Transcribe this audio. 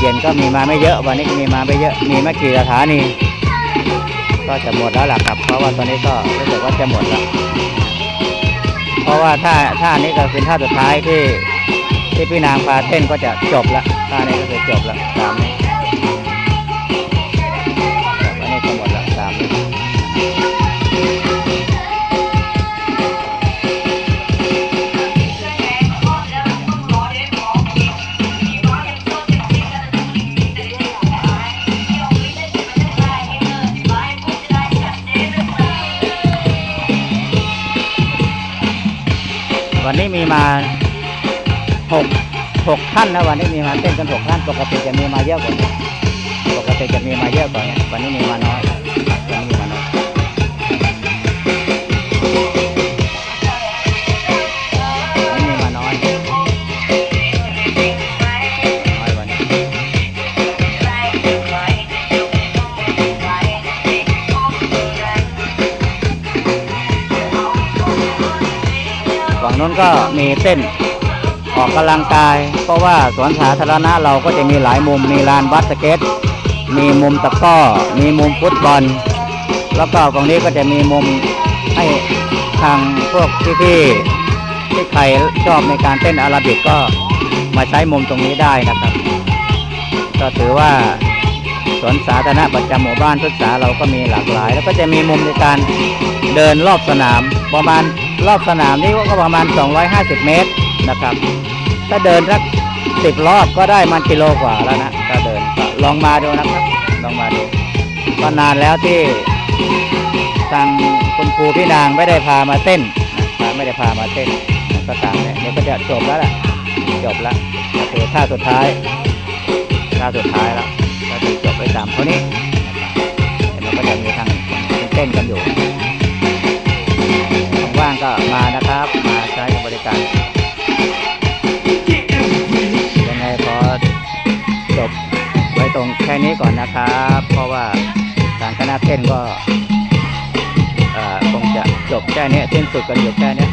เย็นๆก็มีมาไม่เยอะ วันนี้มีมาไม่เยอะ มีไม่กี่สถานี ก็จะหมดแล้วล่ะครับ เพราะว่าตอนนี้ก็รู้สึกว่าจะหมดแล้ว เพราะว่าท่าท่านี้ก็เป็นท่าสุดท้ายที่ที่พี่นางพาเต้นก็จะจบละท่านี้ก็คือจบละตามนี้ วันนี้มีมาหกหกท่านนะวันนี้มีมาเต้นกันหกท่านปกติจะมีมาเยอะกว่านี้ปกติจะมีมาเยอะกว่านี้วันนี้มีมาน้อย นู้นก็มีเต้นออกกำลังกาย เพราะว่าสวนสาธารณะเราก็จะมีหลายมุมมีลานบาสเกต มีมุมตะก้อ มีมุมฟุตบอล แล้วก็ตรงนี้ก็จะมีมุมให้ทางพวกพี่ๆที่ใครชอบในการเต้นอาราบิกก็มาใช้มุมตรงนี้ได้นะครับ ก็ถือว่าสวนสาธารณะประจำหมู่บ้านทุกษาเราก็มีหลากหลาย แล้วก็จะมีมุมในการเดินรอบสนามประมาณ รอบสนามนี้ก็ประมาณ 250 เมตรนะครับ ถ้าเดินสักสิบรอบก็ได้มันกิโลกว่าแล้วนะถ้าเดินลองมาดูนะครับ ลองมาดูก็นานแล้วที่ทางคุณครูพี่นางไม่ได้พามาเต้นนะไม่ได้พามาเต้นก็ตามเนี่ยเดี๋ยวก็จะจบแล้วแหละจบแล้วก็คือท่าสุดท้ายท่าสุดท้ายแล้วก็คือจบไปตามเท่านี้นะครับเดี๋ยวมันก็จะมีทางเต้นกันอยู่ ก็มานะครับ มาใช้บริการยังไงขอจบไว้ตรงแค่นี้ก่อนนะครับ เพราะว่าทางคณะเต้นก็เอ่อคงจะจบแค่นี้สิ้นสุดกันอยู่แค่นี้